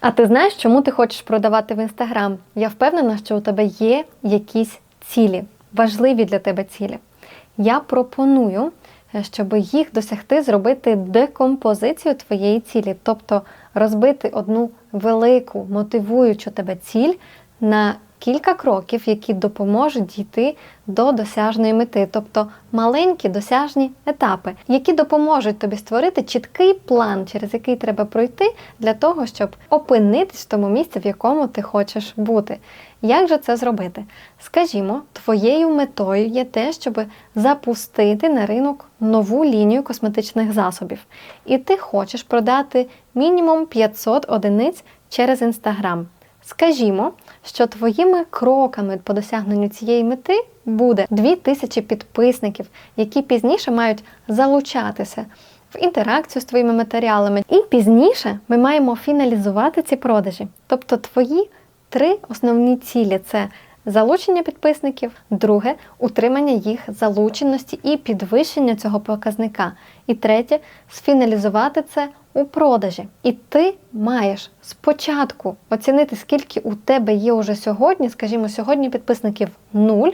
А ти знаєш, чому ти хочеш продавати в інстаграм? Я впевнена, що у тебе є якісь цілі, важливі для тебе цілі. Я пропоную, е, щоб їх досягти, зробити декомпозицію твоєї цілі, тобто розбити одну велику мотивуючу тебе ціль на кілька кроків, які допоможуть дійти до досяжної мети, тобто маленькі досяжні етапи, які допоможуть тобі створити чіткий план, через який треба пройти для того, щоб опинитись в тому місці, в якому ти хочеш бути. Як же це зробити? Скажімо, твоєю метою є те, щоб запустити на ринок нову лінію косметичних засобів. І ти хочеш продати мінімум 500 одиниць через Інстаграм. Скажімо, що твоїми кроками по досягненню цієї мети буде 2000 підписників, які пізніше мають залучатися в інтеракцію з твоїми матеріалами. І пізніше ми маємо фіналізувати ці продажі. Тобто твої три основні цілі це залучення підписників, друге утримання їх залученості і підвищення цього показника. І третє сфіналізувати це у продажі. І ти маєш спочатку оцінити, скільки у тебе є уже сьогодні. Скажімо, сьогодні підписників нуль.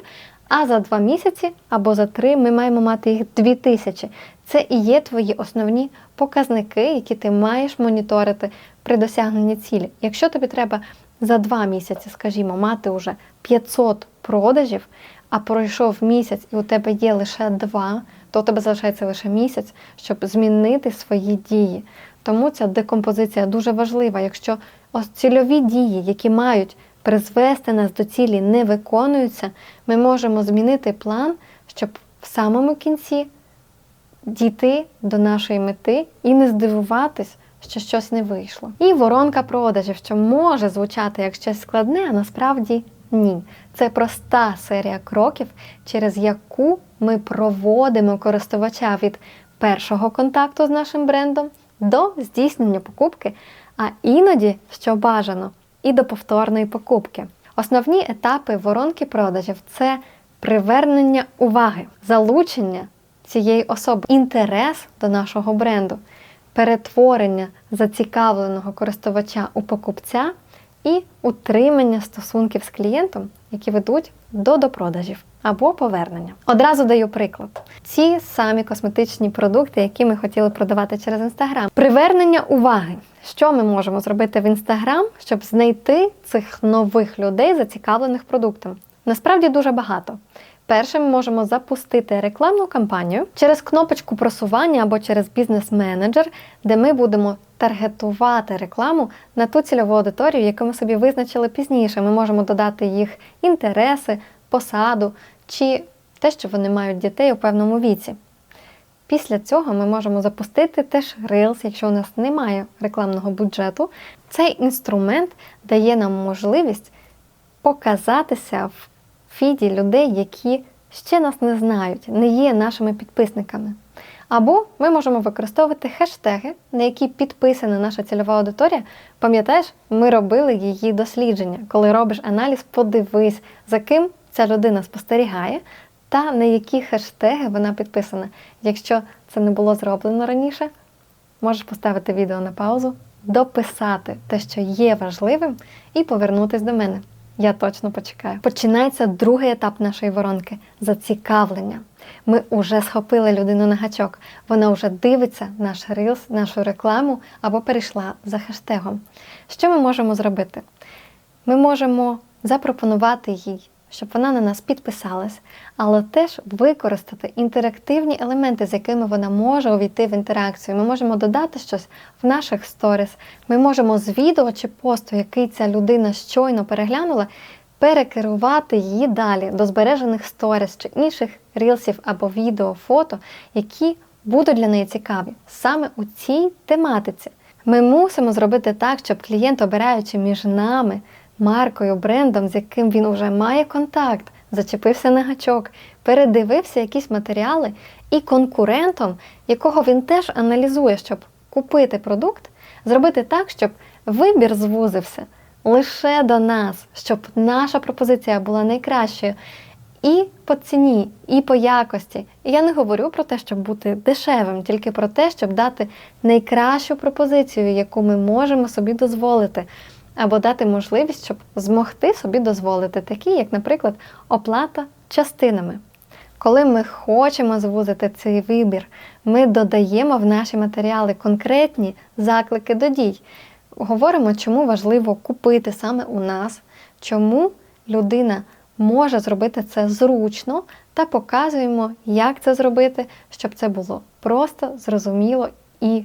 А за два місяці або за три ми маємо мати їх дві тисячі. Це і є твої основні показники, які ти маєш моніторити при досягненні цілі. Якщо тобі треба за два місяці, скажімо, мати вже 500 продажів, а пройшов місяць і у тебе є лише два, то у тебе залишається лише місяць, щоб змінити свої дії. Тому ця декомпозиція дуже важлива. Якщо ось цільові дії, які мають призвести нас до цілі, не виконуються, ми можемо змінити план, щоб в самому кінці дійти до нашої мети і не здивуватись, що щось не вийшло. І воронка продажів, що може звучати як щось складне, а насправді ні. Це проста серія кроків, через яку ми проводимо користувача від першого контакту з нашим брендом до здійснення покупки, а іноді, що бажано, і до повторної покупки. Основні етапи воронки продажів це привернення уваги, залучення цієї особи, інтерес до нашого бренду, перетворення зацікавленого користувача у покупця і утримання стосунків з клієнтом, які ведуть до допродажів або повернення. Одразу даю приклад: ці самі косметичні продукти, які ми хотіли продавати через інстаграм. Привернення уваги. Що ми можемо зробити в інстаграм, щоб знайти цих нових людей, зацікавлених продуктом? Насправді дуже багато. Перше, ми можемо запустити рекламну кампанію через кнопочку просування або через бізнес-менеджер, де ми будемо таргетувати рекламу на ту цільову аудиторію, яку ми собі визначили пізніше. Ми можемо додати їх інтереси, посаду чи те, що вони мають дітей у певному віці. Після цього ми можемо запустити теж Reels, якщо у нас немає рекламного бюджету. Цей інструмент дає нам можливість показатися в фіді людей, які ще нас не знають, не є нашими підписниками. Або ми можемо використовувати хештеги, на які підписана наша цільова аудиторія. Пам'ятаєш, ми робили її дослідження. Коли робиш аналіз, подивись, за ким ця людина спостерігає, та на які хештеги вона підписана. Якщо це не було зроблено раніше, можеш поставити відео на паузу, дописати те, що є важливим, і повернутись до мене. Я точно почекаю. Починається другий етап нашої воронки зацікавлення. Ми вже схопили людину на гачок. Вона вже дивиться наш рилс, нашу рекламу або перейшла за хештегом. Що ми можемо зробити? Ми можемо запропонувати їй, щоб вона на нас підписалась, але теж використати інтерактивні елементи, з якими вона може увійти в інтеракцію. Ми можемо додати щось в наших сторіс. Ми можемо з відео чи посту, який ця людина щойно переглянула, перекерувати її далі до збережених сторіс чи інших рілсів або відео, фото, які будуть для неї цікаві саме у цій тематиці. Ми мусимо зробити так, щоб клієнт, обираючи між нами, маркою, брендом, з яким він вже має контакт, зачепився на гачок, передивився якісь матеріали, і конкурентом, якого він теж аналізує, щоб купити продукт, зробити так, щоб вибір звузився лише до нас, щоб наша пропозиція була найкращою. і по ціні, і по якості. І я не говорю про те, щоб бути дешевим, тільки про те, щоб дати найкращу пропозицію, яку ми можемо собі дозволити, або дати можливість, щоб змогти собі дозволити, такі, як, наприклад, оплата частинами. Коли ми хочемо звузити цей вибір, ми додаємо в наші матеріали конкретні заклики до дій. Говоримо, чому важливо купити саме у нас, чому людина може зробити це зручно, та показуємо, як це зробити, щоб це було просто, зрозуміло і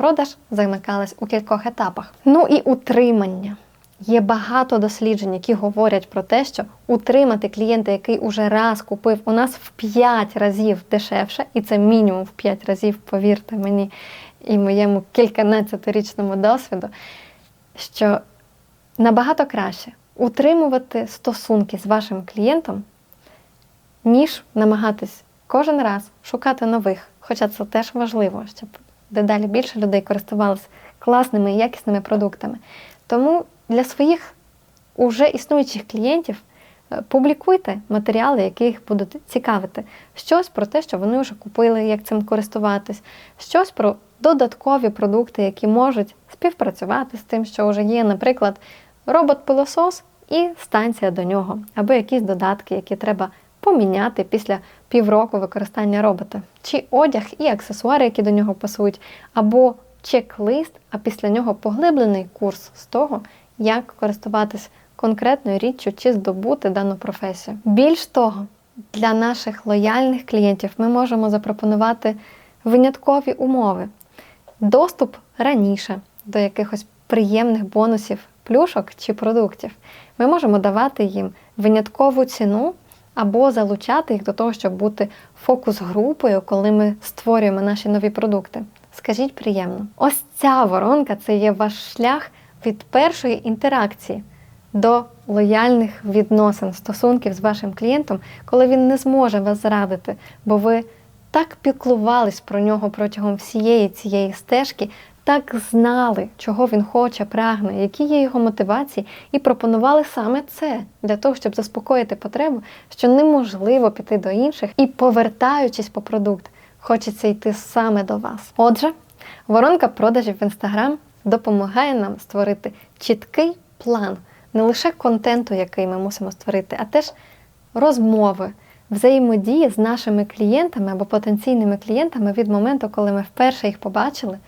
продаж замикалась у кількох етапах. Ну і утримання. Є багато досліджень, які говорять про те, що утримати клієнта, який уже раз купив у нас в 5 разів дешевше, і це мінімум в 5 разів, повірте мені, і моєму кільканадцятирічному досвіду, що набагато краще утримувати стосунки з вашим клієнтом, ніж намагатись кожен раз шукати нових. Хоча це теж важливо, щоб дедалі більше людей користувалися класними і якісними продуктами. Тому для своїх уже існуючих клієнтів е, публікуйте матеріали, які їх будуть цікавити. Щось про те, що вони вже купили, як цим користуватись, щось про додаткові продукти, які можуть співпрацювати з тим, що вже є, наприклад, робот-пилосос і станція до нього, або якісь додатки, які треба поміняти після півроку використання робота, чи одяг і аксесуари, які до нього пасують, або чек-лист, а після нього поглиблений курс з того, як користуватись конкретною річчю чи здобути дану професію. Більш того, для наших лояльних клієнтів ми можемо запропонувати виняткові умови, доступ раніше до якихось приємних бонусів, плюшок чи продуктів. Ми можемо давати їм виняткову ціну або залучати їх до того, щоб бути фокус-групою, коли ми створюємо наші нові продукти. Скажіть приємно. Ось ця воронка це є ваш шлях від першої інтеракції до лояльних відносин, стосунків з вашим клієнтом, коли він не зможе вас зрадити, бо ви так піклувались про нього протягом всієї цієї стежки, так знали, чого він хоче, прагне, які є його мотивації, і пропонували саме це для того, щоб заспокоїти потребу, що неможливо піти до інших і, повертаючись по продукт, хочеться йти саме до вас. Отже, воронка продажів в Інстаграм допомагає нам створити чіткий план не лише контенту, який ми мусимо створити, а теж розмови, взаємодії з нашими клієнтами або потенційними клієнтами від моменту, коли ми вперше їх побачили,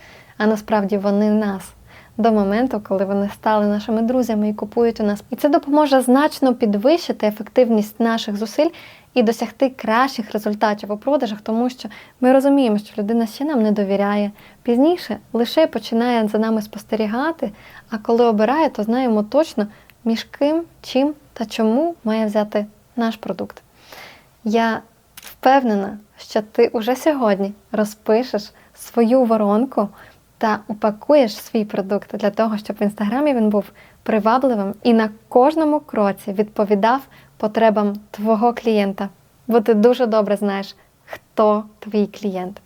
а насправді вони нас. До моменту, коли вони стали нашими друзями і купують у нас. І це допоможе значно підвищити ефективність наших зусиль і досягти кращих результатів у продажах, тому що ми розуміємо, що людина ще нам не довіряє. Пізніше лише починає за нами спостерігати, а коли обирає, то знаємо точно, між ким, чим та чому має взяти наш продукт. Я впевнена, що ти уже сьогодні розпишеш свою воронку та упакуєш свій продукт для того, щоб в інстаграмі він був привабливим і на кожному кроці відповідав потребам твого клієнта. Бо ти дуже добре знаєш, хто твій клієнт.